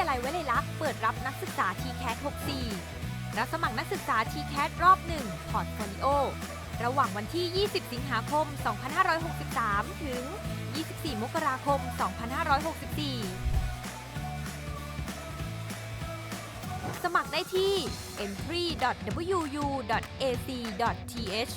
ยาลัยวลัยลักษณ์เปิดรับนักศึกษา TCAT 64 รับสมัครนักศึกษา TCAT รอบ1พอร์ตโฟลิโอ ระหว่างวันที่ 20 สิงหาคม 2563 ถึง 24 มกราคม 2564 สมัครได้ที่ entry.wu.ac.th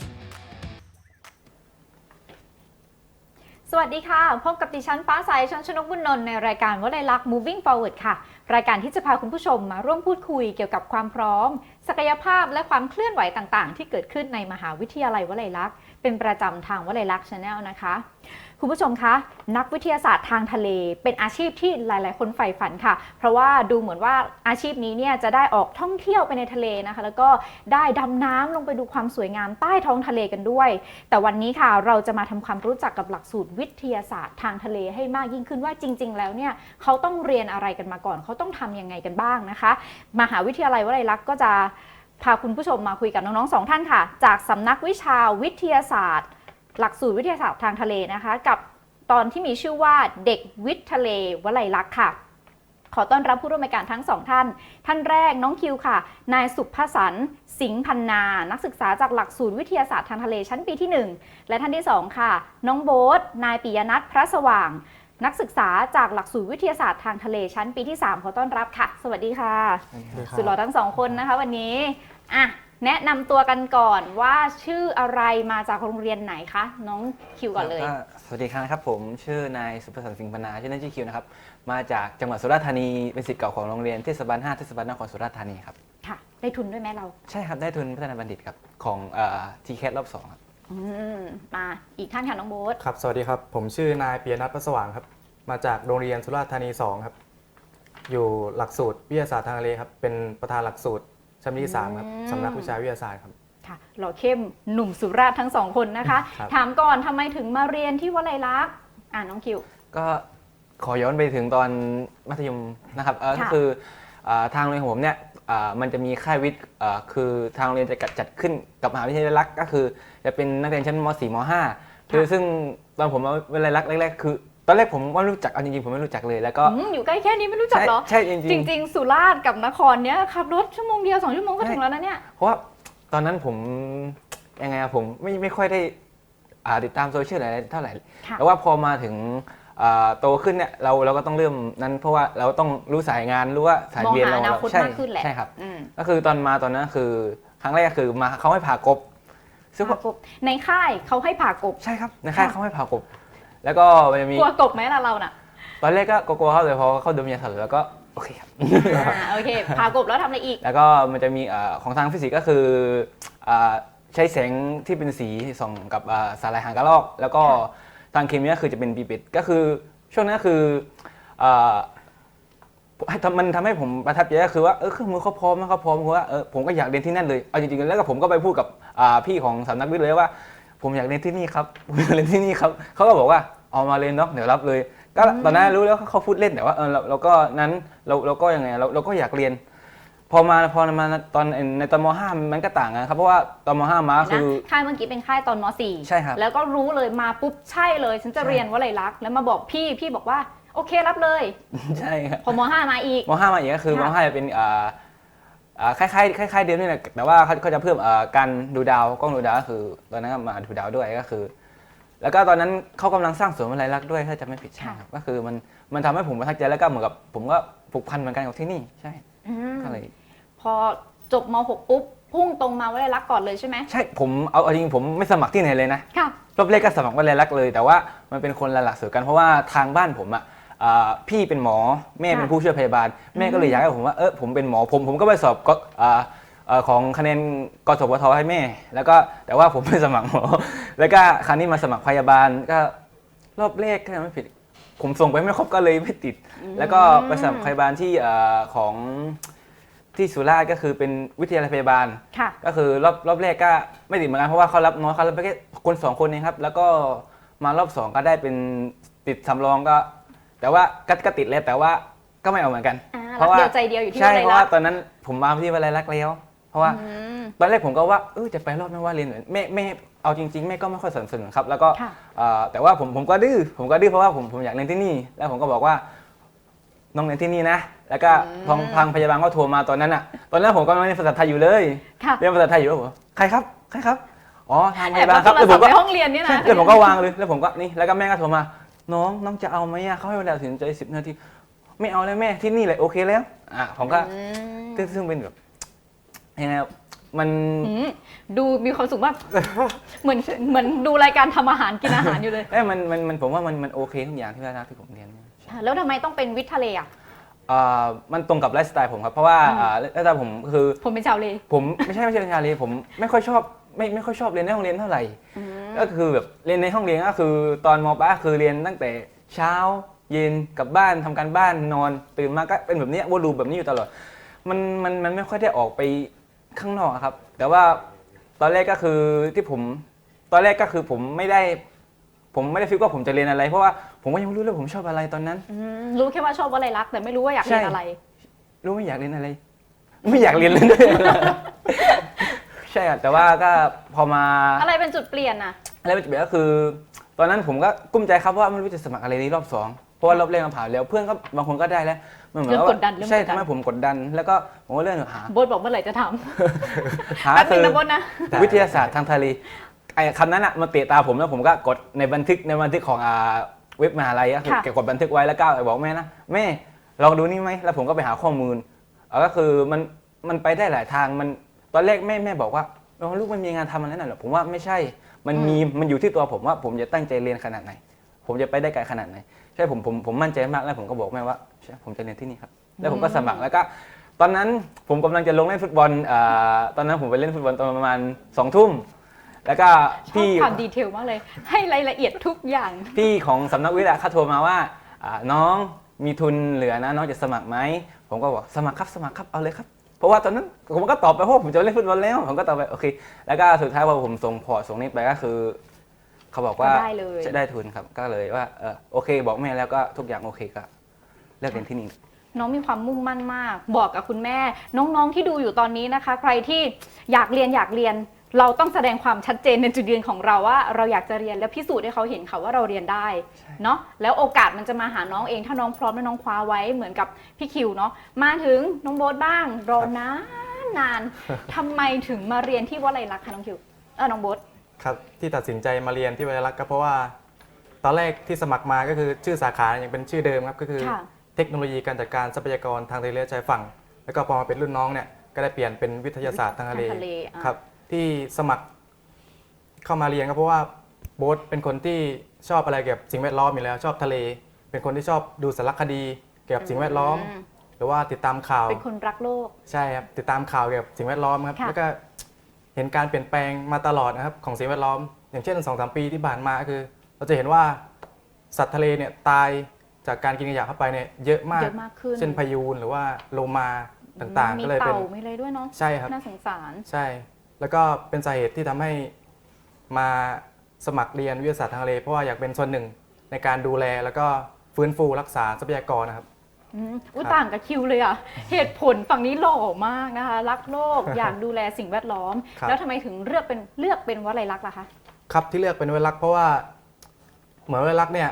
สวัสดีค่ะ พบกับดิฉันฟ้าใสชันชนกบุญนนท์ในรายการวลัยลักษณ์ Moving Forward ค่ะ รายการที่จะพาคุณผู้ชมมาร่วมพูดคุยเกี่ยวกับความพร้อม ศักยภาพและความเคลื่อนไหวต่างๆ ที่เกิดขึ้นในมหาวิทยาลัยวลัยลักษณ์เป็นประจำทางวลัยลักษณ์ชาแนลนะคะ คุณผู้ชมคะนักวิทยาศาสตร์ทางทะเล เป็นอาชีพที่หลาย ๆ คนใฝ่ฝันค่ะ เพราะว่าดูเหมือนว่าอาชีพนี้เนี่ยจะได้ออกท่องเที่ยวไปในทะเลนะคะ แล้วก็ได้ดำน้ำลงไปดูความสวยงามใต้ท้องทะเลกันด้วย แต่วันนี้ค่ะเราจะมาทำความรู้จักกับหลักสูตรวิทยาศาสตร์ทางทะเลให้มากยิ่งขึ้นว่าจริง ๆ แล้วเนี่ยเขาต้องเรียนอะไรกันมาก่อน เขาต้องทำยังไงกันบ้างนะคะ มหาวิทยาลัยวลัยลักษณ์ก็จะพาคุณผู้ชมมาคุยกับน้อง ๆ สองท่านค่ะ จากสำนักวิชาวิทยาศาสตร์ หลักสูตรวิทยาศาสตร์ทางทะเลนะคะ กับตอนที่มีชื่อว่าเด็กวิทย์ทะเลวลัยลักษณ์ค่ะ ขอต้อนรับผู้ร่วมรายการทั้งสองท่าน ท่านแรกน้องคิวค่ะ นายสุภสันต์สิงห์พันนา นักศึกษาจากหลักสูตรวิทยาศาสตร์ทางทะเลชั้นปีที่ 1 และท่านที่ 2 ค่ะ น้องโบ๊ทนายปิยนัทพระสว่าง นักศึกษาจากหลักสูตรวิทยาศาสตร์ทางทะเลชั้นปีที่ 3 ขอต้อนรับค่ะ สวัสดีค่ะ สุดหล่อทั้งสองคนนะคะ วันนี้อะ แนะนำตัวกันก่อนว่าชื่ออะไรมาจากโรงเรียนไหนคะ น้องคิวก่อนเลยสวัสดีครับผมชื่อนายสุภสันต์สิงห์ปนาชื่อเล่นชื่อคิวนะครับมาจากจังหวัดสุราษฎร์ธานีเป็นศิษย์เก่าของโรงเรียนเทศบาล5เทศบาลนครสุราษฎร์ธานีครับค่ะ ได้ทุนด้วยไหมเรา ใช่ครับได้ทุนพัฒนาบัณฑิตครับของทีแคสรอบสองครับอืมมาอีกท่านค่ะน้องโบ๊ทครับสวัสดีครับ ผมชื่อนายปียนัทประสว่างครับ มาจากโรงเรียนสุราษฎร์ธานี2ครับ อยู่หลักสูตรวิทยาศาสตร์ทางทะเลครับ เป็นประธานหลักสูตร ชั้นปีที่สามครับสำนักวิชาวิทยาศาสตร์ครับ ค่ะหล่อเข้มหนุ่มสุราษฎร์ทั้งสองคนนะคะ ครับ ถามก่อนทำไมถึงมาเรียนที่วลัยลักษณ์อ่าน้องคิว ก็ขอย้อนไปถึงตอนมัธยมนะครับเอ่อค่ะก็คืออ่าทางโรงเรียนของผมเนี่ยอ่ามันจะมีค่ายวิทย์อ่าคือทางโรงเรียนจะจัดขึ้นกับมหาวิทยาลัยลักษณ์ก็คือจะเป็นนักเรียนชั้นม .4 ม .5 คือซึ่งตอนผมมาวิทยาลัยลักษณ์แรกๆคือ ตอนแรกผมว่าไม่รู้จักเอาจริงๆผมไม่รู้จักเลยแล้วก็อืมอยู่ใกล้แค่นี้ไม่รู้จักใช่เหรอ ใช่จริงจๆริง ๆ สุราษฎร์กับนครเนี้ยขับรถชั่วโมงเดียวสองชั่วโมงก็ใช่ถึงแล้วนะเนี่ย เพราะว่าตอนนั้นผมยังไงอะผมไม่ไม่ค่อยได้อ่าติดตามโซเชียลอะไรเท่าไหร่ ค่ะ แต่ว่าพอมาถึงอ่าโตขึ้นเนี่ยเราเราก็ต้องเริ่มนั้น เพราะว่าเราต้องรู้สายงานรู้ว่าสายมองเรียนหาเราอนาคตใช่มากขึ้นแหละใช่ครับ อืมก็คือตอนมาตอนนั้นคือครั้งแรกคือมาเขาให้ผ่ากบซึ่งผ่ากบในค่ายเขาให้ผ่ากบ ใช่ครับในค่ายเขาให้ผ่ากบ แล้วก็มันจะมีกลัวกบไหมล่ะเราน่ะ ตอนแรกก็กลัวๆเขาเลยพอเขาดมยาสลบแล้วก็โอเคครับ อ่าโอเคผ่ากบแล้วทำอะไรอีก แล้วก็มันจะมีเอ่อของทางฟิสิกส์ก็คืออ่าใช้แสงที่เป็นสีส่องกับอ่าสาหร่ายหางกระรอก แล้วก็ทางเคมีก็คือจะเป็นปีเป็ดก็คือช่วงนั้นคืออ่าให้ทำมันทำให้ผมประทับใจก็คือว่าเออเครื่องมือเขาพร้อมนะเขาพร้อมคือว่าเออผมก็อยากเรียนที่นั่นเลยเอาจริงๆแล้วก็ผมก็ไปพูดกับอ่าพี่ของสำนักวิทย์เลยว่า ผมอยากเรียนที่นี่ครับผมอยากเรียนที่นี่ครับเขาก็บอกว่าเอามาเลยเนาะเดี๋ยวรับเลย ก็ตอนนั้นรู้แล้วว่าเขาพูดเล่นแต่ว่าเออเราเราก็นั้นเราเราก็ยังไงเราเราก็อยากเรียน พอมาพอมาตอนในตอนม .5 มันก็ต่างกันครับเพราะว่าตอนม .5 มาคืนะอค่ายเมื่อกี้เป็นค่ายตอนม .4 ใช่ครับแล้วก็รู้เลยมาปุ๊บใช่เลย ฉันจะใช่เรียนวลัยลักษณ์แล้วมาบอกพี่พี่บอกว่าโอเครับเลย ใช่ครับพอม .5 มาอีกม .5 มาอีกก็คือมค่ะ .5 จะเป็นอ่าอ่า คล้ายๆคล้ายๆเดิมนี่แหละแต่ว่าเขาเขาจะเพิ่มอ่าการดูดาวกล้องดูดาวก็คือตอนนั้นก็มาดูดาวด้วยก็คือ แล้วก็ตอนนั้นเขากำลังสร้างสวนวิไลลักษณ์ด้วยถ้าจะไม่ผิดใช่ครับก็คือมันมันทำให้ผมประทับใจแล้วก็เหมือนกับผมก็ผูกพันเหมือนกันกับที่นี่ใช่อืมก็เลยพอจบม .6 ปุ๊บพุ่งตรงมาวลัยลักษณ์ก่อนเลยใช่ไหมใช่ผมเอาเอาจริงผมไม่สมัครที่ไหนเลยนะค่ะรอบแรกก็สมัครวิไลลักษณ์เลย แต่ว่ามันเป็นคนละหลักสูตรกันเพราะว่าทางบ้านผมอะอ่า พี่เป็นหมอแม่เป็นค่ะผู้ช่วยพยาบาล แม่ก็เลยอยากให้ผมว่าเออผมเป็นหมอผมผมก็ไปสอบก็อ่าเอ่อของคะแนนกสพทให้แม่ แล้วก็แต่ว่าผมไม่สมัครหมอ แล้วก็ครั้งนี้มาสมัครพยาบาลก็รอบแรกก็ยังไม่ผิด ผมส่งไปไม่ครบก็เลยไม่ติด แล้วก็ไปสมัครพยาบาลที่เอ่อของที่สุราษฎร์ก็คือเป็นวิทยาลัยพยาบาลค่ะก็คือรอบรอบแรกก็ไม่ติดเหมือนกันเพราะว่าเขารับน้อยเขารับไปแค่คนสองคนเองครับ แล้วก็มารอบสองก็ได้เป็นติดสำรองก็ แต่ว่าก็ก็ติดแล้วแต่ว่าก็ไม่เอาเหมือนกัน อ่าเพราะว่ารักเดียวใจเดียวอยู่ที่ใช่วลัยเพราะลัว่ากษณ์ตอนนั้นผมมาที่วิทยาลัยรักษณ์แล้วเพราะว่า อืม ตอนแรกผมก็ว่าเออจะไปรอบไม่ว่าเรียนเหมือนแม่แม่เอาจริงๆแม่ก็ไม่ค่อยสนับสนุนครับ แล้วก็ค่ะ เอ่อแต่ว่าผมผมก็ดื้อผมก็ดื้อเพราะว่าผมผมอยากเรียนที่นี่ แล้วผมก็บอกว่าน้องเรียนที่นี่นะ แล้วก็ทางทางพยาบาลก็โทรมาตอนนั้นอะ ตอนนั้นผมกำลังเรียนภาษาไทยอยู่เลยค่ะเรียนภาษาไทยอยู่แล้วผมใครครับใครครับอ๋อทางพแอบยาบาลมาครับโทรแล้วผศัพมท์ก็ในห้องเรียนเนี่ยนะ แล้วผมก็วางเลยแล้วผมก็นี่แล้วก็แม่ก็โทรมา น้องน้องจะเอาไหมอะเขาให้เวลาตัดสินใจสิบนาที ไม่เอาแล้วแม่ที่นี่แหละโอเคแล้วอะผมก็อืมซึ่งซึ่งเป็นแบบยังไงอะมัน อืมดูมีความสุขมากเหมือนเหมือนดูรายการทำอาหารกินอาหารอยู่เลยเอ้ยมันมันมันผมว่ามันมันโอเคทุกอย่างที่เวลาที่ผมเรียนแล้วทำไมต้องเป็นวิทย์ทะเลอะ อ่ามันตรงกับไลฟ์สไตล์ผมครับ เพราะว่าอืมอ่าไลฟ์สไตล์ผมคือ ผมเป็นชาวเลผมไม่ใช่ไม่ใช่เป็นชาลีผมไม่ค่อยชอบไม่ไม่ค่อยชอบเรียนในห้องเรียนเท่าไหร่ ก็คือแบบเรียนในห้องเรียนก็คือตอนมปลายคือเรียนตั้งแต่เช้าเย็นกลับบ้านทำการบ้านนอนตื่นมาก็เป็นแบบนี้วนลูปแบบนี้อยู่ตลอด มันมันมันไม่ค่อยได้ออกไปข้างนอกครับ แต่ว่าตอนแรกก็คือที่ผมตอนแรกก็คือผมไม่ได้ ผมไม่ได้ฟิกว่าผมจะเรียนอะไร เพราะว่าผมก็ยังไม่รู้เลยผมชอบอะไรตอนนั้นรู้แค่ว่าชอบวลัยลัก แต่ไม่รู้ว่าอยากเรียนอะไร รู้ไม่อยากเรียนอะไร ไม่อยากเรียนเลย ใช่อะแต่ว่าก็พอมาอะไรเป็นจุดเปลี่ยนอะแล้วเป็นแบบก็คือ ตอนนั้นผมก็กุ้มใจครับว่าไม่รู้จะสมัครอะไรดีรอบสองเพราะว่ารอบแรกมันผ่านแล้วเพื่อนก็บางคนก็ได้แล้วมันเหมือนเริ่มว่ากดดันเริ่มใช่กดดันทำให้ผมกดดัน แล้วก็ผมก็เริ่มหาโบทบอกเมื่อไหร่จะทหาำแป๊บนึคืงอนะโบทนะ วิทยาศาสตร์ทางทะเลไอ้คำนั้นอะมันเตะตาผมแล้วผมก็กดในบันทึกในบันทึกของอ่าเว็บมหาลัยก็คือค่ะ เก็บกดบันทึกไว้แล้วก็บอกแม่นะแม่ลองดูนี่ไหมแล้วผมก็ไปหาข้อมูลเอาก็คือมันมันไปได้หลายทางมัน ตอนแรกแม่แม่บอกว่าเอาลูกมันมีงานทำอะไรนั่นหรอกผมว่าไม่ใช่ มันมีมันอยู่ที่ตัวผมว่าผมจะตั้งใจเรียนขนาดไหน ผมจะไปได้ไกลขนาดไหน ใช่ผมผมผมมั่นใจมากแล้วผมก็บอกแม่ว่าใช่ผมจะเรียนที่นี่ครับ แล้วผมก็สมัครแล้วก็ ตอนนั้นผมกำลังจะลงเล่นฟุตบอลอ่าตอนนั้นผมไปเล่นฟุตบอลตอนประมาณสองทุ่มแล้วก็ชอบพี่ความดีเทลมากเลย ให้รายละเอียดทุกอย่าง พี่ของสำนักวิทย์อะเขาโทรมาว่าอ่าน้องมีทุนเหลือนะน้องจะสมัครไหมผมก็บอกสมัครครับสมัครครับเอาเลยครับเพ ราะว่าตอนนั้นผมก็ตอบไปเพราะว่าผมจะเล่นฟุตบอลแล้วผมก็ตอบไปโอเค แล้วก็สุดท้ายพอผมส่งพอร์ตส่งนี้ไปก็คือ เขาบอกว่าได้เลย จะได้ทุนครับก็เลยว่าเออโอเค บอกแม่แล้วก็ทุกอย่างโอเคก็เลือกเรียนที่นี่ น้องมีความมุ่งมั่นมาก บอกกับคุณแม่ น้องๆที่ดูอยู่ตอนนี้นะคะ ใครที่อยากเรียนอยากเรียน เราต้องแสดงความชัดเจนในจุดยืนของเราว่า เราอยากจะเรียนแล้วพิสูจน์ให้เขาเห็นค่ะว่าเราเรียนได้เนาะแล้วโอกาสมันจะมาหาน้องเอง ถ้าน้องพร้อมและน้องคว้าไว้เหมือนกับพี่คิวเนาะมาถึงน้องโบ๊ทบ้างรอนานนานทำไมถึงมาเรียนที่วลัยลักษณ์คะน้องคิวเออน้องโบ๊ทครับที่ตัดสินใจมาเรียนที่วิทยาลัยก็เพราะว่า ตอนแรกที่สมัครมาก็คือชื่อสาขายังเป็นชื่อเดิมครับก็คือค่ะเทคโนโลยีการจัดการทรัพยากรทางทะเลและชายฝั่ง แล้วก็พอมาเป็นรุ่นน้องเนี่ยก็ได้เปลี่ยนเป็นวิทยาศาสตร์ทางทะเลทางทะเลอะครับ ที่สมัครเข้ามาเรียนก็เพราะว่าโบ๊ทเป็นคนที่ชอบอะไรเกี่ยวกับสิ่งแวดล้อมอยู่แล้วชอบทะเล เป็นคนที่ชอบดูสารคดี เกี่ยวกับสิ่งแวดล้อมอืมหรือว่าติดตามข่าวเป็นคนรักโลก ใช่ครับติดตามข่าวเกี่ยวกับสิ่งแวดล้อมครับค่ะ แล้วก็เห็นการเปลี่ยนแปลงมาตลอดนะครับของสิ่งแวดล้อม อย่างเช่นสองสามปีที่ผ่านมาก็คือ เราจะเห็นว่าสัตว์ทะเลเนี่ยตายจากการกินขยะเข้าไปเนี่ยเยอะมาก เยอะมากขึ้นเช่นพายูนหรือว่าโลมาต่างๆ มีก็เลยเป็นเต่ามีอะไรด้วยเนาะใช่ครับ น่าสงสาร ใช่ แล้วก็เป็นสาเหตุที่ทำให้มาสมัครเรียนวิทยาศาสตร์ทางทะเลเพราะว่าอยากเป็นส่วนหนึ่งในการดูแลแล้วก็ฟื้นฟูรักษาทรัพยากรนะครับอืมอุ้ยครับต่างกับคิวเลยอะ เหตุผลฝั่งนี้หล่อมากนะคะ รักโลกอยากดูแลสิ่งแวดล้อมครับแล้วทำไมถึงเลือกเป็นเลือกเป็นวลัยลักษณ์ล่ะคะครับที่เลือกเป็นเวลักษณ์เพราะว่าเหมือนเวลักษณ์เนี่ย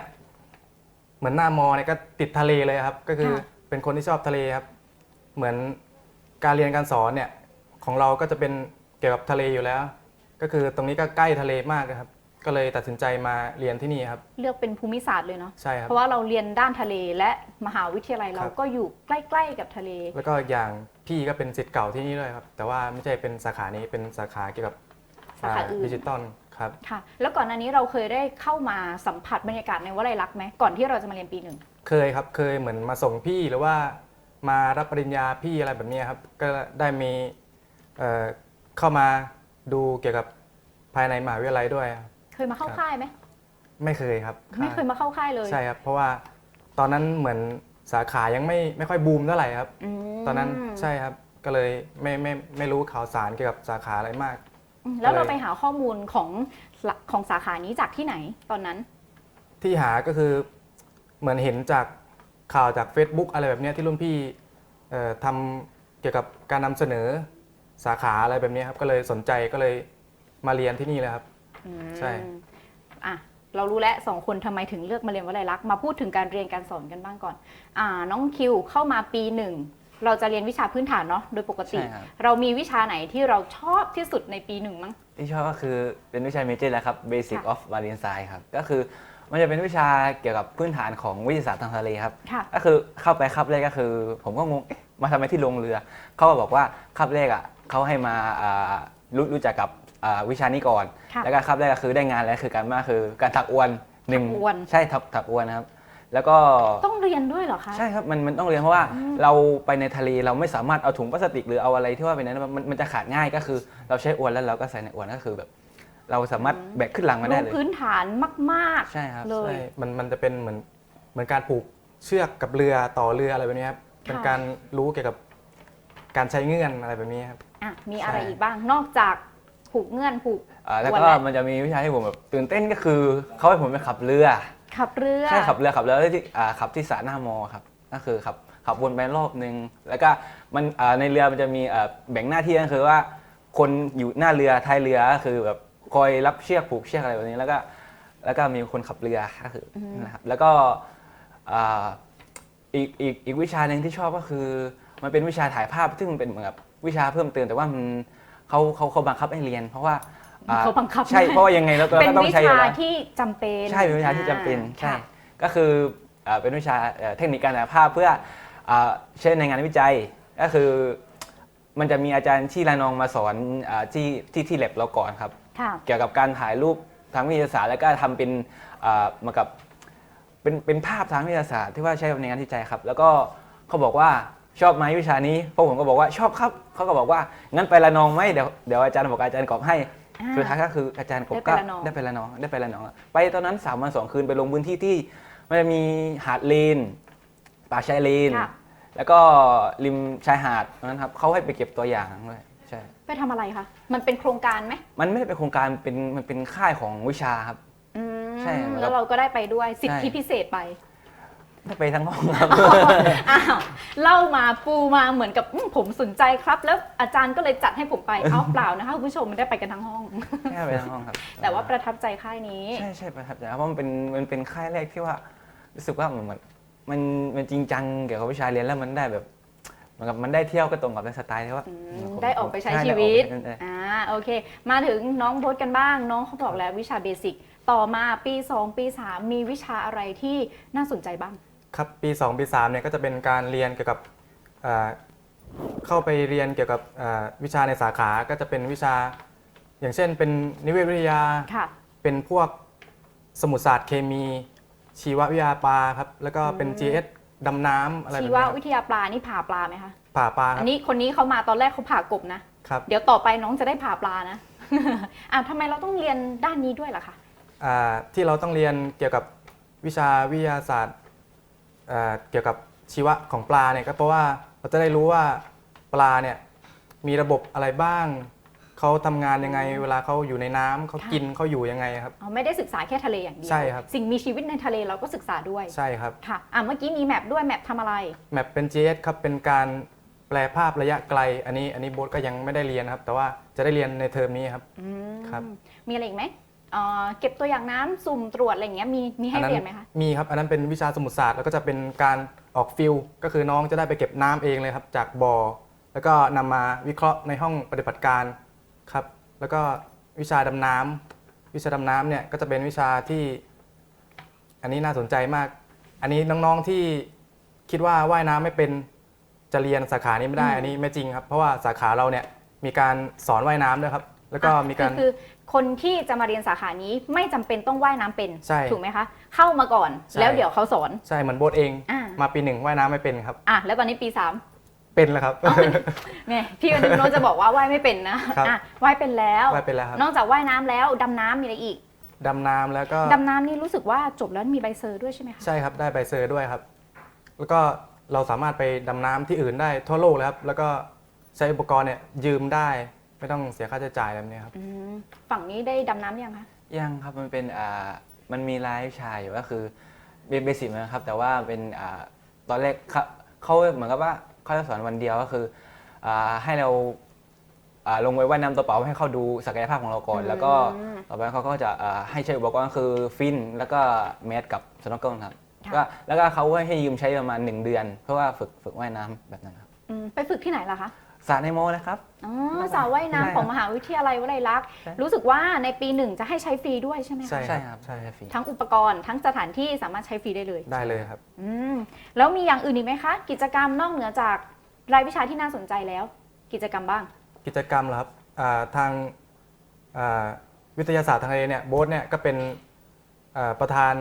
เหมือนหน้ามอเนี่ยก็ติดทะเลเลยครับ ก็คือค่ะเป็นคนที่ชอบทะเลครับ เหมือนการเรียนการสอนเนี่ยของเราก็จะเป็น เกี่ยวกับทะเลอยู่แล้ว ก็คือตรงนี้ก็ใกล้ทะเลมากนะครับ ก็เลยตัดสินใจมาเรียนที่นี่ครับ เลือกเป็นภูมิศาสตร์เลยเนาะใช่ครับ เพราะว่าเราเรียนด้านทะเลและมหาวิทยาลัยเราครับก็อยู่ใกล้ๆกับทะเล แล้วก็อย่างพี่ก็เป็นสิทธิ์เก่าที่นี่ด้วยครับ แต่ว่าไม่ใช่เป็นสาขานี้เป็นสาขาเกี่ยวกับสาขาอื่น ดิจิตอลครับ ค่ะ แล้วก่อนหน้านี้เราเคยได้เข้ามาสัมผัสบรรยากาศในวลัยลักษณ์ไหมก่อนที่เราจะมาเรียนปีหนึ่ง เคยครับ เคยเหมือนมาส่งพี่หรือว่ามารับปริญญาพี่อะไรแบบเนี้ยครับ ก็ได้มีเอ่อ เข้ามาดูเกี่ยวกับภายในมหาวิทยาลัยด้วยครับเคยมาเข้าครับค่ายไหมไม่เคยครับไม่เคยมาเข้าค่ายเลยใช่ครับ เพราะว่าตอนนั้นเหมือนสาขายังไม่ไม่ค่อยบูมเท่าไหร่ครับ มตอนนั้นใช่ครับก็เลยไม่ไม่ไม่รู้ข่าวสารเกี่ยวกับสาขาอะไรมาก อืมแล้วเราเลยไปหาข้อมูลของของสาขานี้จากที่ไหนตอนนั้น ที่หาก็คือเหมือนเห็นจากข่าวจาก Facebook อะไรแบบเนี้ยที่รุ่นพี่เอ่อทำเกี่ยวกับการนำเสนอ สาขาอะไรแบบเนี้ยครับก็เลยสนใจก็เลยมาเรียนที่นี่เลยครับ อืมใช่ อะเรารู้แล้วสองคนทำไมถึงเลือกมาเรียนวลัยลักษณ์มาพูดถึงการเรียนการสอนกันบ้างก่อน อ่า น้องคิวเข้ามาปีหนึ่งเราจะเรียนวิชาพื้นฐานเนาะโดยปกติ ใช่ครับ เรามีวิชาไหนที่เราชอบที่สุดในปีหนึ่งมั้ง ที่ชอบก็คือเป็นวิชาเมเจอร์แล้วครับ Basic ค่ะ of Marine Science ครับ ก็คือมันจะเป็นวิชาเกี่ยวกับพื้นฐานของวิทยาศาสตร์ทางทะเลครับ ค่ะ ก็คือเข้าไปคับแรกก็คือ ผมก็งงเอ๊ะมาทำไมที่ลงเรือ เขาก็บอกว่าคับแรกอะ เขาให้มาอ่ารู้รู้จักกับอ่าวิชานี้ก่อน ค่ะแล้วก็คับแรกก็คือได้งานแล้วคือการมาคือการถักอวนหนึ่งถักอวน ใช่ถักถักอวนนะครับ แล้วก็ต้องเรียนด้วยเหรอคะ ใช่ครับมันมันต้องเรียนเพราะว่าเราไปในทะเลเราไม่สามารถเอาถุงพลาสติกหรือเอาอะไรที่ว่าเป็นนั้นมันมันจะขาดง่ายก็คือ เราใช้อวนแล้วเราก็ใส่ในอวนก็คือแบบ เราสามารถแบกขึ้นหลังมาได้รู้เลย พื้นฐานมาก ใช่ครับๆเล ยใช่มันมันจะเป็นเหมือนเหมือนการผูกเชือกกับเรือต่อเรืออะไรแบบนี้ครับ เป็นการรู้เกี่ยวกับการใช้เงื่อนอะไรแบบนี้ครับ อะมีอะไรใช่อีกบ้างนอกจากผูกเงื่อนผูก อ่าแล้วอวนก็แล้วมันจะมีวิชาที่ผมแบบตื่นเต้นก็คือเขาให้ผมไปขับเรือ ขับเรือ ใช่ขับเรือขับเรือที่อ่าขับที่สระหน้ามอครับก็คือขับขับวนไปรอบนึง แล้วก็มันอ่าในเรือมันจะมีอ่าแบ่งหน้าที่ก็คือว่า คนอยู่หน้าเรือท้ายเรือก็คือแบบคอยรับเชือกผูกเชือกอะไรแบบนี้แล้วก็แล้วก็มีคนขับเรือก็คืออนะครับแล้วก็อ่าอีกอีกอีกวิชาหนึ่งที่ชอบก็คือ มันเป็นวิชาถ่ายภาพซึ่งมันเป็นเหมือนกับ วิชาเพิ่มเติมแต่ว่ามันเขาเขาเขาบังคับให้เรียน เพราะว่าอ่เขาบังคับใช่เพราะว่ายังไงเราก็เป็นต้องวิใช้อยู่ชาแล้วที่จำเป็นใช่เป็นวิชาที่จำเป็นอ่าใช่ค่ะ ก็คือเอ่อเป็นวิชาเอ่อเทคนิคการถ่ายภาพเพื่อเอ่อใช้ในงานวิจัยก็คือ มันจะมีอาจารย์ที่ระนองมาสอนอาที่ที่ที่แลบเราก่อนครับ ค่ะ เกี่ยวกับการถ่ายรูปทางวิทยาศาสตร์ แล้วก็ทำเป็นเอ่อเหมากับเป็นเป็นภาพทางวิทยาศาสตร์ที่ว่าใช้ในงานวิจัยครับ แล้วก็เขาบอกว่า ชอบไหมวิชานี้พวกผมก็บอกว่าชอบครับเขาก็บอกว่างั้นไประนองไหมเดี๋ยวเดี๋ยวอาจารย์บอกอาจารย์กรอบให้อ่า สุดท้ายก็คืออาจารย์กบได้ก็ไประนองได้ไประนองได้ไประนองอะไปตอนนั้นสามวันสองคืนไปลงพื้นที่ที่มันจะมีหาดเลนป่าชายเลน ค่ะ แล้วก็ริมชายหาดนั้นครับเขาให้ไปเก็บตัวอย่างด้วยใช่ ไปทำอะไรคะ มันเป็นโครงการไหมมันไม่ได้เป็นโครงการเป็นมันเป็นค่ายของวิชาครับ อืมใช่ครับแล้วเราก็ได้ไปด้วยสิทธิใช่พิเศษไป ได้ไปทั้งห้องครับ อ้าวเล่ามาปูมาเหมือนกับอืมผมสนใจครับ แล้วอาจารย์ก็เลยจัดให้ผมไปเอาเปล่านะคะคุณผู้ชมไม่ได้ไปกันทั้งห้อง แค่ไปทั้งห้องครับแต่ว่าประทับใจค่ายนี้ ใช่ใช่ประทับใจเพราะมันเป็นมันเป็นค่ายแรกที่ว่ารู้สึกว่าเหมือนมันมันมันจริงจังเกี่ยวกับวิชาเรียนแล้วมันได้แบบเหมือนกับมันได้เที่ยวก็ตรงกับไลฟ์สไตล์ที่ว่าอืมผมได้ออกไปใช้ช่ชีวิตได้ออกไปอ่า โอเค มาถึงน้องโบทกันบ้าง น้องเขาบอกแล้ววิชาเบสิก ต่อมาปี 2 ปี 3 มีวิชาอะไรที่น่าสนใจบ้าง ครับปี 2 ปี3เนี่ยก็จะเป็นการเรียนเกี่ยวกับเอ่อเข้าไปเรียนเกี่ยวกับเอ่อวิชาในสาขาก็จะเป็นวิชา อย่างเช่น เป็นนิเวศวิทยา ค่ะ เป็นพวกสมุทรศาสตร์เคมี ชีววิทยาปลาครับแล้วก็เป็น GS ดำน้ำอะไรแบบชีนี้วครับวิทยาปลานี่ผ่าปลาไหมคะผ่าปลาคอัรับนนี้คนนี้เขามาตอนแรกเขาผ่ากบนะ ครับเดี๋ยวต่อไปน้องจะได้ผ่าปลานะ อะทำไมเราต้องเรียนด้านนี้ด้วยล่ะคะ อ่าที่เราต้องเรียนเกี่ยวกับวิชาวิทยาศาสตร์ เอ่อเกี่ยวกับชีวะของปลาเนี่ยก็เพราะว่าเราจะได้รู้ว่าปลาเนี่ยมีระบบอะไรบ้าง เขาทำงานยังไง เวลาเขาอยู่ในน้ำเขากินเขาอยู่ยังไงครับ อ๋อไม่ได้ศึกษาแค่ทะเลอย่างเดีวใช่ครับ สิ่งมีชีวิตในทะเลเราก็ศึกษาด้วยใช่ครับ ค่ะอะเมื่อกี้มีแมปด้วยแมปทำอะไร แมปเป็น GS ครับ เป็นการแปลภาพระยะไกล อันนี้อันนี้โบ๊ทก็ยังไม่ได้เรียนครับ แต่ว่าจะได้เรียนในเทอมนี้ครับ อืมครับ มีอะไรอีกไหม เอ่อเก็บตัวอย่างน้ำสุ่มตรวจอะไรอย่างเงี้ยมีมีให้อัเรียนไหมคะมีครับ อันนั้นเป็นวิชาสมุทรศาสตร์แล้วก็จะเป็นการออกฟิลก็คือน้องจะได้ไปเก็บน้ำเองเลยครับ จากบ่อแล้วก็นำมาวิเคราะห์ในห้องปฏิบัติการครับ แล้วก็วิชาดำน้ำวิชาดำน้ำเนี่ยก็จะเป็นวิชาที่ อันนี้น่าสนใจมาก อันนี้น้องๆที่คิดว่าว่ายน้ำไม่เป็นจะเรียนสาขานี้ไม่ได้อืมอันนี้ไม่จริงครับ เพราะว่าสาขาเราเนี่ยมีการสอนว่ายน้ำด้วยครับ แล้วก็อะมีการ คือ คือคนที่จะมาเรียนสาขานี้ไม่จำเป็นต้องว่ายน้ำเป็น ใช่ถูกไหมคะ เข้ามาก่อน ใช่ แล้วเดี๋ยวเขาสอน ใช่เหมือนโบ๊ทเอง อ่า มาปีหนึ่งว่ายน้ำไม่เป็นครับ อะแล้วตอนนี้ปีสาม เป็นแล้วครับเนี่ยพี่วันนี้โน้ตจะบอกว่าว่ายไม่เป็นนะครับ อะว่ายเป็นแล้ว ว่ายเป็นแล้วครับนอกจากว่ายน้ำแล้วดำน้ำมีอะไรอีก ดำน้ำแล้วก็ดำน้ำนี่รู้สึกว่าจบแล้วมีใบเซอร์ด้วยใช่ไหมคะ ใช่ครับได้ใบเซอร์ด้วยครับ แล้วก็เราสามารถไปดำน้ำที่อื่นได้ทั่วโลกเลยครับแล้วก็ใช้อุปกรณ์เนี่ยยืมได้ ไม่ต้องเสียค่าใช้จ่ายแบบนี้ครับ อืมฝั่งนี้ได้ดำน้ำหรือยังคะยังครับมันเป็นอ่ามันมีรายวิชาอยู่ก็คือเบสิกนะครับ แต่ว่าเป็นอ่าตอนแรกเขาเขาเหมือนกับว่าเขาจะสอนวันเดียวก็คืออ่าให้เราอ่าลงไปว่ายน้ำตัวเปล่าให้เขาดูศักยภาพของเราก่อน แล้วก็ต่อไปเขาก็จะอ่าให้ใช้อุปกรณ์ก็คือฟินแล้วก็แมสกับสโนว์เกิลครับค่ะ ก็แล้วก็เขาให้ยืมใช้ประมาณ1เดือน เพื่อว่าฝึกฝึกว่ายน้ำแบบนั้นครับ อืมไปฝึกที่ไหนล่ะคะ สระในโมนะครับ อ๋อสาวว่ายใช่น้ำของมหาวิทยาลัยวลัยลักษณ์ใช่รู้สึกว่าในปีหนึ่งจะให้ใช้ฟรีด้วยใช่ไหมคะใช่ใช่ครับใช่ใช่ฟรีทั้งอุปกรณ์ทั้งสถานที่สามารถใช้ฟรีได้เลยได้เลยครับอืมแล้วมีอย่างอื่นอีกไหมคะ กิจกรรมนอกเหนือจากรายวิชาที่น่าสนใจแล้ว กิจกรรมบ้าง กิจกรรมเหรอครับอ่าทางอ่าวิทยาศาสตร์ทางทะเลเนี่ยโบ๊ทเนี่ยก็เป็นอ่าประธาน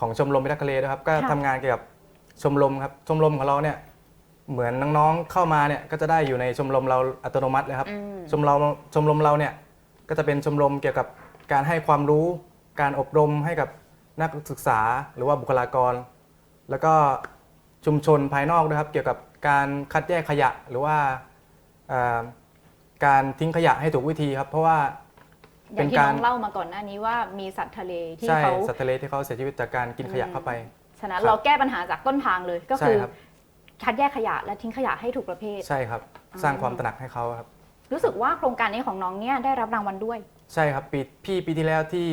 ของชมรมพิทักษ์ทะเลด้วยครับก็ค่ะ ทำงานเกี่ยวกับชมรมครับชมรมของเราเนี่ย เหมือนน้องๆเข้ามาเนี่ยก็จะได้อยู่ในชมรมเราอัตโนมัติเลยครับ อืม ชมเราชมรมเราเนี่ยก็จะเป็นชมรมเกี่ยวกับการให้ความรู้ การอบรมให้กับนักศึกษาหรือว่าบุคลากร แล้วก็ชุมชนภายนอกด้วยครับ เกี่ยวกับการคัดแยกขยะหรือว่าเอ่อการทิ้งขยะให้ถูกวิธีครับ เพราะว่าอเป็ย่างนที่การ น้องเล่ามาก่อนหน้านี้ว่ามีสัตว์ทะเลที่ใช่เขา สัตว์ทะเลที่เขาเสียชีวิตจากการกินขยะเข้าไป ฉะนั้นครับเราแก้ปัญหาจากต้นทางเลยก็ใช่คือครับ คัดแยกขยะและทิ้งขยะให้ถูกประเภท ใช่ครับ สร้างความตระหนักให้เขาครับ รู้สึกว่าโครงการนี้ของน้องเนี่ยได้รับรางวัลด้วย ใช่ครับปีพี่ปีที่แล้วที่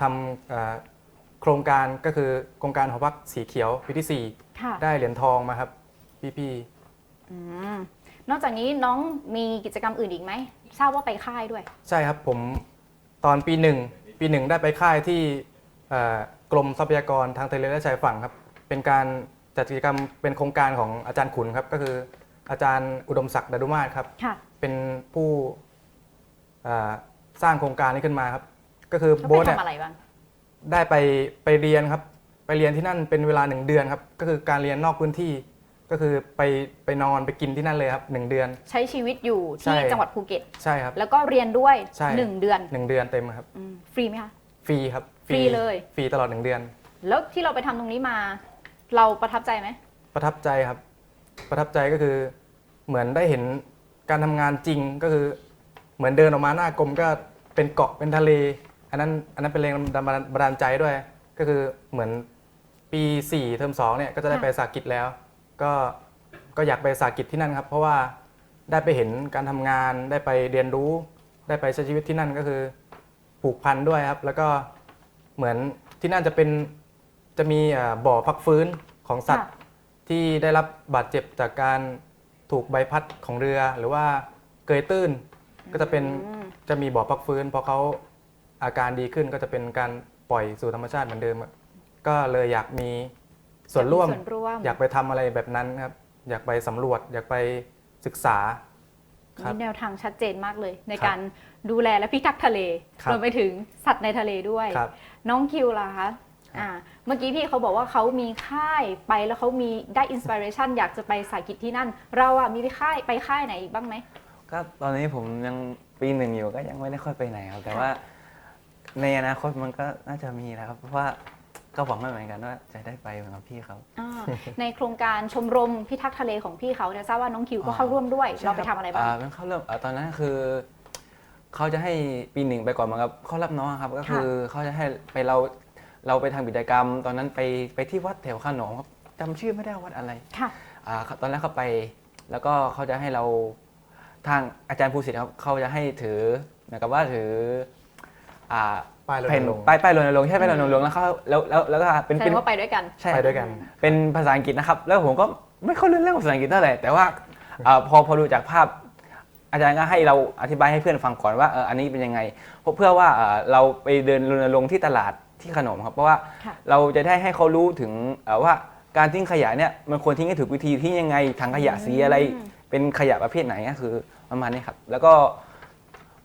ทำเอ่อโครงการก็คือโครงการหอพักสีเขียวปีที่สี่ค่ะ ได้เหรียญทองมาครับ พี่อืมนอกจากนี้น้องมีกิจกรรมอื่นอีกไหมทราบว่าไปค่ายด้วย ๆใช่ครับผมตอนปีหนึ่งปีหนึ่งได้ไปค่ายที่เอ่อกรมทรัพยากรทางทะเลและชายฝั่งครับ เป็นการ จัดกิจกรรมเป็นโครงการของอาจารย์ขุนครับ ก็คืออาจารย์อุดมศักดิ์ดารุมาศครับ ค่ะ เป็นผู้เอ่อสร้างโครงการนี้ขึ้นมาครับ ก็คือเขาโบ๊ไปทเนี่ย ทำอะไรบ้าง ได้ไปไปเรียนครับ ไปเรียนที่นั่นเป็นเวลาหนึ่งเดือนครับ ก็คือการเรียนนอกพื้นที่ ก็คือไปไปนอนไปกินที่นั่นเลยครับหนึ่งเดือน ใช้ชีวิตอยู่ใช่ที่จังหวัดภูเก็ต ใช่ครับ แล้วก็เรียนด้วย ใช่หนึ่งเดือนหนึ่งเดือนเต็มครับอืมฟรีไหมคะ ฟรีครับฟรีเลย ฟรีตลอดหนึ่งเดือน แล้วที่เราไปทำตรงนี้มา เราประทับใจไหม ประทับใจครับ ประทับใจก็คือ เหมือนได้เห็นการทำงานจริงก็คือ เหมือนเดินออกมาหน้ากรมก็เป็นเกาะเป็นทะเล อันนั้นอันนั้นเป็นแรงบันดาลใจด้วย ก็คือเหมือนปี 4 เทอม2เนี่ยก็จะได้ไปสากิจแล้ว ก็ก็อยากไปสากิจที่นั่นครับ เพราะว่าได้ไปเห็นการทำงานได้ไปเรียนรู้ ได้ไปใช้ชีวิตที่นั่นก็คือผูกพันด้วยครับ แล้วก็เหมือนที่นั่นจะเป็น จะมีเอ่อบ่อพักฟื้นของสัตว์ ค่ะ ที่ได้รับบาดเจ็บจากการถูกใบพัดของเรือ หรือว่าเกยตื้น ก็จะเป็นอืมจะมีบ่อพักฟื้นพอเขาอาการดีขึ้นก็จะเป็นการปล่อยสู่ธรรมชาติเหมือนเดิมอะก็เลยอยากมีส่วนร่วม ส่วนร่วมอยากไปทำอะไรแบบนั้นครับ อยากไปสำรวจ อยากไปศึกษา ครับมีแนวทางชัดเจนมากเลย ในครับการดูแลและพิทักษ์ทะเลครับ รวมไปถึงสัตว์ในทะเลด้วย ครับ น้องคิวล่ะคะ อ่าเมื่อกี้พี่เขาบอกว่าเขามีค่ายไปแล้วเขามีได้อินสปิเรชันอยากจะไปสายกิจที่นั่น เราอะมีไปค่ายไปค่ายไหนอีกบ้างไหมก็ตอนนี้ผมยังปีหนึ่งอยู่ก็ยังไม่ได้ค่อยไปไหนครับ แต่ค่ะว่าในอนาคตมันก็น่าจะมีนะครับ เพราะว่าก็หวังไว้เหมือนกันว่าจะได้ไปเหมือนกับพี่เขาอ่าในโครงการชมรมพิทักษ์ทะเลของพี่เขาเนี่ยทราบว่าน้องคิวก็เข้าร่วมด้วย เราไปทำอะไรบ้างเป็นเข้าเริ่มอ่าตอนนั้นคือเขาจะให้ปีหนึ่งไปก่อนเหมือนกับเขารับน้องครับ ก็คือเขาจะให้ไปเรา เราไปทำกิจกรรม ตอนนั้นไปไปที่วัดแถวขนอมครับจำชื่อไม่ได้ว่าวัดอะไรค่ะ อ่าตอนแรกเขาไป แล้วก็เขาจะให้เราทางอาจารย์ภูสิทธิ์ครับเขาจะให้ถือเหมือนกับว่าถืออ่าป้ายรณแผ่นรงค์ป้ายป้ายรณรงค์ใช่ป้ายรณรงค์แล้วเขาแล้วแล้วแล้วก็เป็นแสดเป็น งว่าไปด้วยกัน ใช่ไปด้วยกัน เป็นภาษาอังกฤษนะครับ แล้วผมก็ไม่ค่อยรู้เรื่องภาษาอังกฤษเท่าไหร่ แต่ว่าอ่าพอพอดูจากภาพ อาจารย์ก็ให้เราอธิบายให้เพื่อนฟังก่อนว่าเอออันนี้เป็นยังไงเพราะเพื่อว่าเอ่อเราไปเดินรณรงค์ที่ตลาด ที่ขนมครับ เพราะว่าค่ะเราจะได้ให้เขารู้ถึงเอ่อว่าการทิ้งขยะเนี่ยมันควรทิ้งให้ถูกวิธีทิ้งยังไงถังขยะสีอะไร อืม เป็นขยะประเภทไหนก็คือประมาณนี้ครับ แล้วก็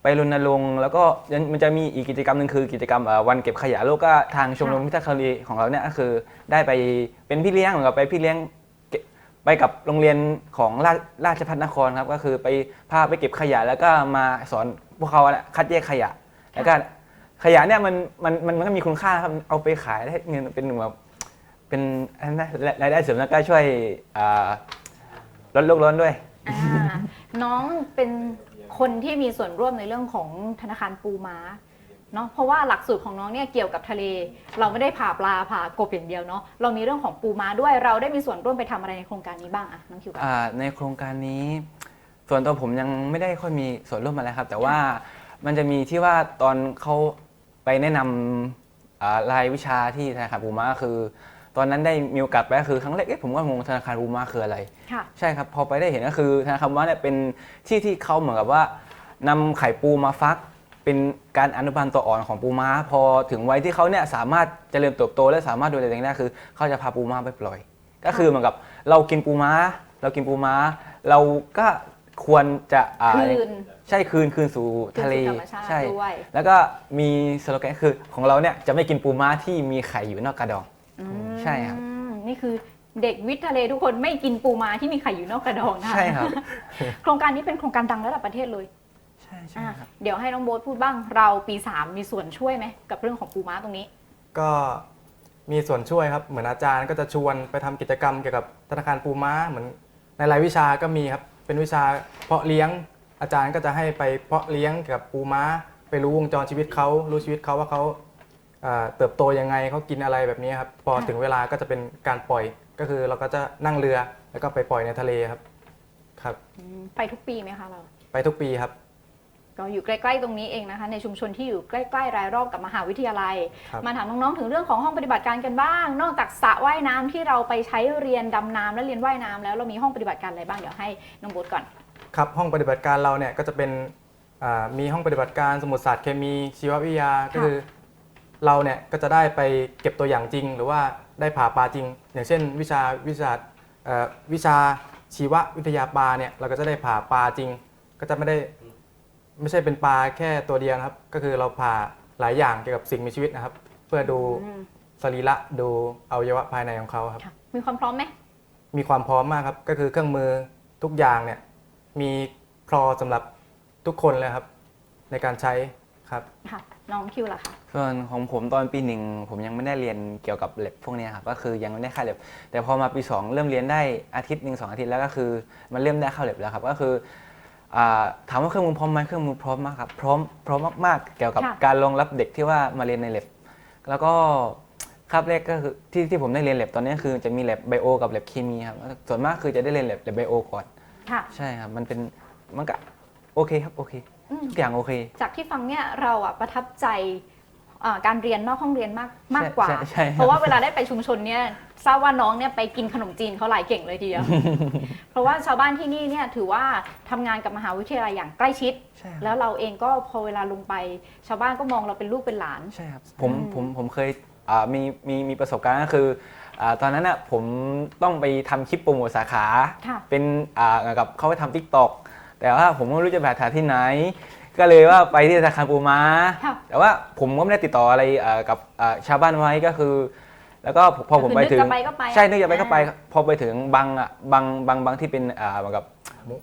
ไปรณรงค์แล้วก็ยังมันจะมีอีกกิจกรรมหนึ่งคือกิจกรรมเอ่อวันเก็บขยะโลกก็ทางชมรมพิทักษ์ทะเลของเราเนี่ยก็คือได้ไปเป็นพี่เลี้ยงเหมือนกับไปพี่เลี้ยงเก็บไปกับโรงเรียนของราชราชพัฒนครครับก็คือไปพาไปเก็บขยะแล้วก็มาสอนพวกเขาอะคัดแยกขยะ แล้วก็ ขยะเนี่ยมันมันมันมันก็มีคุณค่าครับเอาไปขายได้เงินเป็นแบบเป็นอันนั้นนะรายได้เสริมแล้วก็ช่วยอ่าลดโลกร้อนด้วย อ่าน้องเป็นคนที่มีส่วนร่วมในเรื่องของธนาคารปูม้าเนาะเพราะว่าหลักสูตรของน้องเนี่ยเกี่ยวกับทะเล เราไม่ได้ผ่าปลาผ่ากบอย่างเดียวเนาะเรามีเรื่องของปูม้าด้วยเราได้มีส่วนร่วมไปทำอะไรในโครงการนี้บ้างอะน้องคิวกันอ่าในโครงการนี้ ส่วนตัวผมยังไม่ได้ค่อยมีส่วนร่วมอะไรครับ แต่ว่ามันจะมีที่ว่าตอนเขา ไปแนะนำอ่ารายวิชาที่ธนาคารปูมาก็คือ ตอนนั้นได้มีโอกาสไปก็คือครั้งแรกเอ๊ะผมก็งงธนาคารปูมาคืออะไรค่ะใช่ครับ พอไปได้เห็นก็คือธนาคารปูมาเนี่ยเป็นที่ที่เขาเหมือนกับว่านำไข่ปูมาฟัก เป็นการอนุบาลตัวอ่อนของปูม้า พอถึงวัยที่เขาเนี่ยสามารถเจริญเติบโต และสามารถดูแลตัวเองได้คือเขาจะพาปูม้าไปปล่อย ก็คือเหมือนกับเรากินปูม้า เรากินปูม้า เราก็ ควรจะอ่าคืน ใช่คืนคืนสู่ทะเลคืนสู่ธรรมชาติใช่ ด้วย แล้วก็มีสโลแกนคือของเราเนี่ยจะไม่กินปูม้าที่มีไข่อยู่นอกกระดอง อืมใช่ครับ นี่คือเด็กวิทย์ทะเลทุกคนไม่กินปูม้าที่มีไข่อยู่นอกกระดองนะคะใช่ครับโครงการนี้เป็นโครงการดังระดับประเทศเลยใช่ใช่อะครับ เดี๋ยวให้น้องโบ๊ทพูดบ้างเราปี 3 มีส่วนช่วยไหมกับเรื่องของปูม้าตรงนี้ ก็มีส่วนช่วยครับ เหมือนอาจารย์ก็จะชวนไปทำกิจกรรมเกี่ยวกับธนาคารปูม้าเหมือนในรายวิชาก็มีครับ เป็นวิชาเพาะเลี้ยงอาจารย์ก็จะให้ไปเพาะเลี้ยงเกี่ยวกับปูม้า ไปรู้วงจรชีวิตเขารู้ชีวิตเขาว่าเขาเอ่อเติบโตยังไงเขากินอะไรแบบนี้ครับพอค่ะถึงเวลาก็จะเป็นการปล่อยก็คือเราก็จะนั่งเรือแล้วก็ไปปล่อยในทะเลครับครับ อืมไปทุกปีไหมคะเรา ไปทุกปีครับ ก็อยู่ใกล้ๆตรงนี้เองนะคะ ในชุมชนที่อยู่ใกล้ๆรายรอบกับมหาวิทยาลัย ครับมาถามน้องๆถึงเรื่องของห้องปฏิบัติการกันบ้าง นอกจากสระว่ายน้ำที่เราไปใช้เรียนดำน้ำและเรียนว่ายน้ำแล้วเรามีห้องปฏิบัติการอะไรบ้างเดี๋ยวให้น้องโบ๊ทก่อน ครับห้องปฏิบัติการเราเนี่ยก็จะเป็นอ่ามีห้องปฏิบัติการสมุดศาสตร์เคมีชีววิทยาก็คือ เราเนี่ยก็จะได้ไปเก็บตัวอย่างจริง หรือว่าได้ผ่าปลาจริง อย่างเช่น วิชาวิชาเอ่อวิชาชีววิทยาปลาเนี่ยเราก็จะได้ผ่าปลาจริง ก็จะไม่ได้ ไม่ใช่เป็นปลาแค่ตัวเดียวนะครับ ก็คือเราผ่าหลายอย่างเกี่ยวกับสิ่งมีชีวิตนะครับ เพื่อดูอืมสรีระดูอวัยวะภายในของเขาครับ ค่ะมีความพร้อมไหมมีความพร้อมมากครับ ก็คือเครื่องมือทุกอย่างเนี่ยมีพอสำหรับทุกคนเลยครับ ในการใช้ครับ ค่ะน้องคิวล่ะคะส่วนของผมตอนปีหนึ่งผมยังไม่ได้เรียนเกี่ยวกับเล็บพวกเนี้ยครับก็คือยังไม่ได้เข้าเล็บ แต่พอมาปี 2 เริ่มเรียนได้อาทิตย์หนึ่งสองอาทิตย์แล้วก็คือ มันเริ่มได้เข้าเล็บแล้วครับ ก็คืออ่า ถามว่าเครื่องมือพร้อมไหมเครื่องมือพร้อมมากครับพร้อมพร้อมมากๆ เกี่ยวกับค่ะ การรองรับเด็กที่ว่ามาเรียนในเล็บแล้วก็คาบแรกก็คือที่ที่ผมได้เรียนเล็บตอนนี้คือจะมีเล็บไบโอกับเล็บเคมีครับส่วนมากคือจะได้เรียนเล็บเล็บไบโอก่อน ค่ะใช่ครับมันเป็นมันก็โอเคครับโอเคอืมทุกอย่างโอเค จากที่ฟังเนี่ยเราอะประทับใจอ่า การเรียนนอกห้องเรียนมากมากกว่า ใช่ใช่ครับเพราะว่าเวลาได้ไปชุมชนเนี่ยทราบว่าน้องเนี่ยไปกินขนมจีนเขาหลายเก่งเลยทีเดียว เพราะว่าชาวบ้านที่นี่เนี่ยถือว่าทำงานกับมหาวิทยาลัยอย่างใกล้ชิด ใช่ครับ แล้วเราเองก็พอเวลาลงไป ชาวบ้านก็มองเราเป็นลูกเป็นหลาน ใช่ครับผมอืมผมผมเคยอ่ามีมีมีประสบการณ์ก็คืออ่าตอนนั้นน่ะผมต้องไปทำคลิปโปรโมทสาขา ค่ะ เป็นอ่าเหมือนกับเขาไปทำทิกตอกแต่ว่าผมก็ไม่รู้จะไปหาที่ไหน ก็เลยว่าไปที่ธนาคารปูม้า ค่ะแต่ว่าผมก็ไม่ได้ติดต่ออะไรอ่ากับอ่าชาวบ้านไว้ก็คือ แล้วก็พอผมไปถึงคือนึกจะไปก็ไปใช่นึกจะไปก็ไปอ่าพอไปถึงบางอะบางบางบางที่เป็นอ่าเหมือนกับ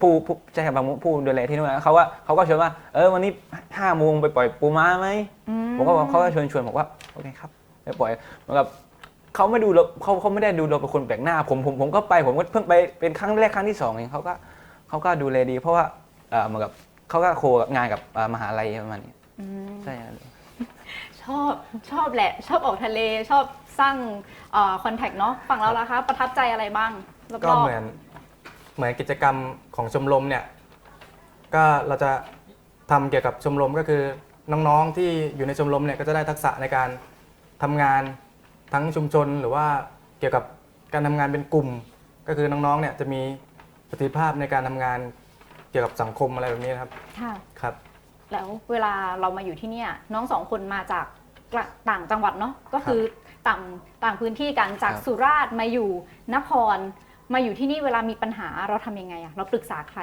ผู้ผู้ใช่ครับบางผู้ดูแลที่นู่นนะเขาว่าเขาก็ชวนว่าเออวันนี้ห้าโมงไปปล่อยปูม้าไหม อืผมก็บอกเขาก็ชวนชวนบอกว่าโอเคครับไปปล่อยเหมือนกับเขาไม่ดูเราเขาเขาไม่ได้ดูเราเป็นคนแปลกหน้า ผมผมผมก็ไปผมก็เพิ่งไปเป็นครั้งแรกครั้งที่สองเองเขาก็เขาก็ดูแลดี เพราะว่าเอ่อเหมือนกับ เขาก็โคกับงานกับเอ่อมหาลัยประมาณนี้อืมใช่ครับชอบชอบแหละ ชอบออกทะเลชอบสร้างคอนแทคเนาะฝั่งเราล่ะคะ ประทับใจอะไรบ้างแล้วก็เหมือนเหมือนกิจกรรมของชมรมเนี่ยก็เราจะทำเกี่ยวกับชมรมก็คือน้องๆที่อยู่ในชมรมเนี่ยก็จะได้ทักษะในการทำงานทั้งชุมชนหรือว่าเกี่ยวกับการทำงานเป็นกลุ่ม ก็คือน้องๆเนี่ยจะมีประสิทธิภาพในการทำงานเกี่ยวกับสังคมอะไรแบบนี้นะครับค่ะ ครับ แล้วเวลาเรามาอยู่ที่เนี่ยน้องสองคนมาจากกะต่างจังหวัดเนาะก็คือต่างต่างพื้นที่กันจากครับ สุราษฎร์มาอยู่นคร มาอยู่ที่นี่เวลามีปัญหาเราทำยังไงอะเราปรึกษาใคร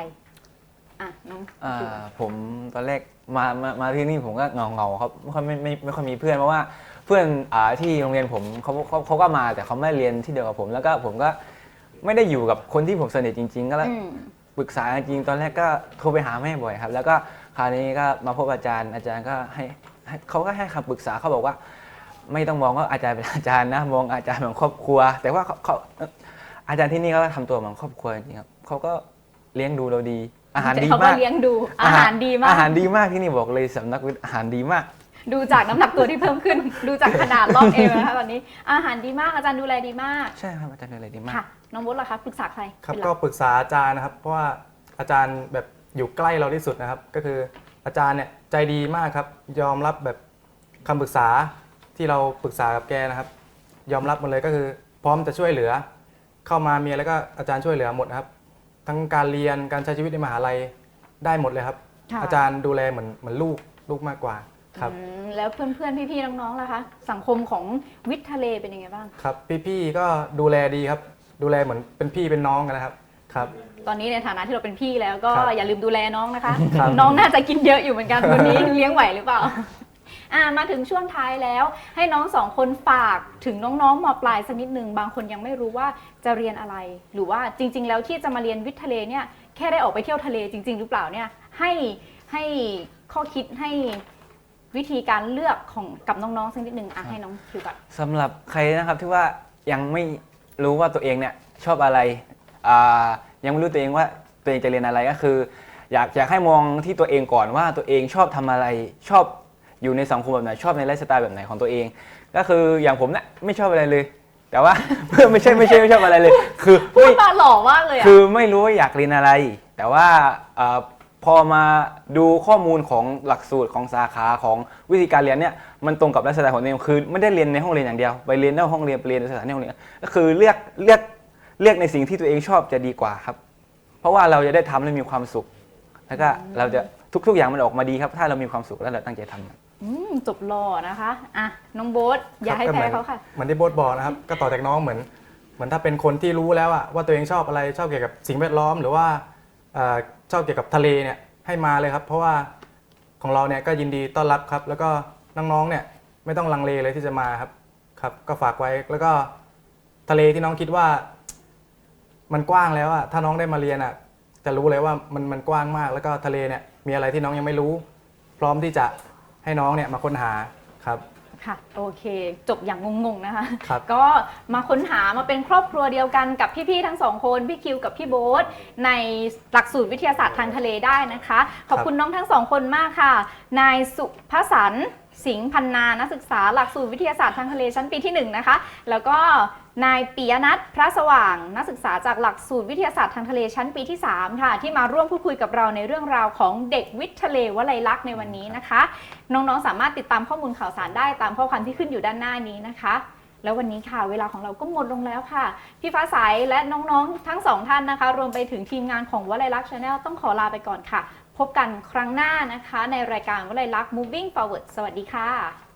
อะน้องอ่าคิวผมตอนแรกมามามาที่นี่ผมก็เงาเงาๆครับไม่ค่อยไม่ไม่ไม่ค่อยมีเพื่อนเพราะว่าเพื่อนอ่าที่โรงเรียนผมเขาเขาเขาก็มาแต่เขาไม่ได้เรียนที่เดียวกับผม แล้วก็ผมก็ไม่ได้อยู่กับคนที่ผมสนิทจริง ๆ ก็แล้วอืม ปรึกษาจริงๆตอนแรกก็โทรไปหาแม่บ่อยครับ แล้วก็คราวนี้ก็มาพบอาจารย์ อาจารย์ก็ให้ให้เขาก็ให้คำปรึกษาเขาบอกว่า ไม่ต้องมองว่าอาจารย์เป็นอาจารย์นะมองอาจารย์เหมือนครอบครัว แต่ว่าเขาเขาเอ่ออาจารย์ที่นี่เขาก็ทำตัวเหมือนครอบครัวจริงๆครับเขาก็เลี้ยงดูเราดี อาหารดีเขาก็มาก เลี้ยงดูอาหารดีมาก อาหารดีมากที่นี่บอกเลยสำนักวิทย์อาหารดีมาก ดูจากน้ำหนักตัวที่เพิ่มขึ้น ดูจากขนาดรอบเอวนะคะตอนนี้ อาหารดีมากอาจารย์ดูแลดีมากใช่ครับอาจารย์ดูแลดีมาก ค่ะ น้องมดล่ะคะปรึกษาใครครับเป็นหลัก็กปรึกษาอาจารย์นะครับ เพราะว่าอาจารย์แบบอยู่ใกล้เราที่สุดนะครับ ก็คืออาจารย์เนี่ยใจดีมากครับ ยอมรับแบบคำปรึกษาที่เราปรึกษากับแกนะครับ ยอมรับหมดเลยก็คือพร้อมจะช่วยเหลือ เข้ามามีอะไรก็อาจารย์ช่วยเหลือหมดนะครับ ทั้งการเรียนการใช้ชีวิตในมหาลัยได้หมดเลยครับ ค่ะ อาจารย์ดูแลเหมือนเหมือนลูกลูกมากกว่า ครับ อืมแล้วเพื่อนๆ พี่ๆ น้องๆ ล่ะคะ สังคมของวิทย์ทะเลเป็นยังไงบ้าง ครับ พี่ๆก็ดูแลดีครับ ดูแลเหมือนเป็นพี่เป็นน้องกันนะครับ ครับ ตอนนี้ในฐานะที่เราเป็นพี่แล้วก็ครับอย่าลืมดูแลน้องนะคะ ครับ น้องน่าจะกินเยอะอยู่เหมือนกันวันนี้ เลี้ยงไหวหรือเปล่า อ่ามาถึงช่วงท้ายแล้ว ให้น้องสองคนฝากถึงน้องๆมปลายสักนิดหนึ่งบางคนยังไม่รู้ว่าจะเรียนอะไร หรือว่าจริง ๆ แล้วที่จะมาเรียนวิทย์ทะเลเนี่ยแค่ได้ออกไปเที่ยวทะเลจริง ๆ หรือเปล่าเนี่ยให้ให้ข้อคิดให้ วิธีการเลือกของกับน้องๆสักนิดหนึ่งอะให้น้องคิวก่อนสำหรับใครนะครับที่ว่ายังไม่รู้ว่าตัวเองเนี่ยชอบอะไรอ่ายังไม่รู้ตัวเองว่าตัวเองจะเรียนอะไรก็คือ อยากอยากให้มองที่ตัวเองก่อนว่าตัวเองชอบทำอะไรชอบอยู่ในสังคมแบบไหนชอบในไลฟ์สไตล์แบบไหนของตัวเอง ก็คืออย่างผมเนี่ยไม่ชอบอะไรเลย แต่ว่า ไม่ใช่ไม่ใช่ไม่ชอบอะไรเลย คือพูเฮ้ดยมาหล่อมากเลยอะคือไม่รู้ว่าอยากเรียนอะไร แต่ว่าเออ พอมาดูข้อมูลของหลักสูตรของสาขาของวิธีการเรียนเนี่ยมันตรงกับไลฟ์สไตล์ของตัวเองคือไม่ได้เรียนในห้องเรียนอย่างเดียวไปเรียนนอกห้องเรียนไปเรียนในสถานที่ห้องเรียนก็คือเลือกเลือกเลือกในสิ่งที่ตัวเองชอบจะดีกว่าครับ เพราะว่าเราจะได้ทำและมีความสุข แล้วก็เราจะทุกๆอย่างมันออกมาดีครับ ถ้าเรามีความสุขแล้วเราตั้งใจทำมันอืมจบหล่อนะคะอะน้องโบ๊ทอย่าให้ครับแพ้ก็หมือนเขาค่ะเหมือนที่โบ๊ทบอกนะครับ ก็ต่อจากน้องเหมือน เหมือนถ้าเป็นคนที่รู้แล้วอะว่าตัวเองชอบอะไรชอบเกี่ยวกับสิ่งแวดล้อมหรือว่าเอ่อ ชอบเกี่ยวกับทะเลเนี่ยให้มาเลยครับ เพราะว่าของเราเนี่ยก็ยินดีต้อนรับครับ แล้วก็น้องๆเนี่ยไม่ต้องลังเลเลยที่จะมาครับครับก็ฝากไว้แล้วก็ทะเลที่น้องคิดว่า มันกว้างแล้วอะถ้าน้องได้มาเรียนอะจะรู้เลยว่ามันมันกว้างมาก แล้วก็ทะเลเนี่ยมีอะไรที่น้องยังไม่รู้ พร้อมที่จะให้น้องเนี่ยมาค้นหาครับ ค่ะ โอเค จบอย่างงงๆนะคะ ครับ ก็มาค้นหามาเป็นครอบครัวเดียวกันกับพี่ๆทั้งสองคน พี่คิวกับพี่โบ๊ทในหลักสูตรวิทยาศาสตร์ทางทะเลได้นะคะ ขอบคุณน้องทั้งสองคนมากค่ะ นายสุภสันต์ สิงห์พันนา นักศึกษาหลักสูตรวิทยาศาสตร์ทางทะเลชั้นปีที่หนึ่งนะคะ แล้วก็นายปิยนัทพระสว่าง นักศึกษาจากหลักสูตรวิทยาศาสตร์ทางทะเลชั้นปีที่ 3 ค่ะ ที่มาร่วมพูดคุยกับเราในเรื่องราวของเด็กวิทย์ทะเลวลัยลักษณ์ในวันนี้นะคะ น้องๆ สามารถติดตามข้อมูลข่าวสารได้ตามข้อความที่ขึ้นอยู่ด้านหน้านี้นะคะแล้ววันนี้ค่ะเวลาของเราก็หมดลงแล้วค่ะ พี่ฟ้าใสและน้องๆ ทั้งสองท่านนะคะ รวมไปถึงทีมงานของวลัยลักษณ์ชาแนลต้องขอลาไปก่อนค่ะ พบกันครั้งหน้านะคะ ในรายการวลัยลักษณ์ moving forward สวัสดีค่ะ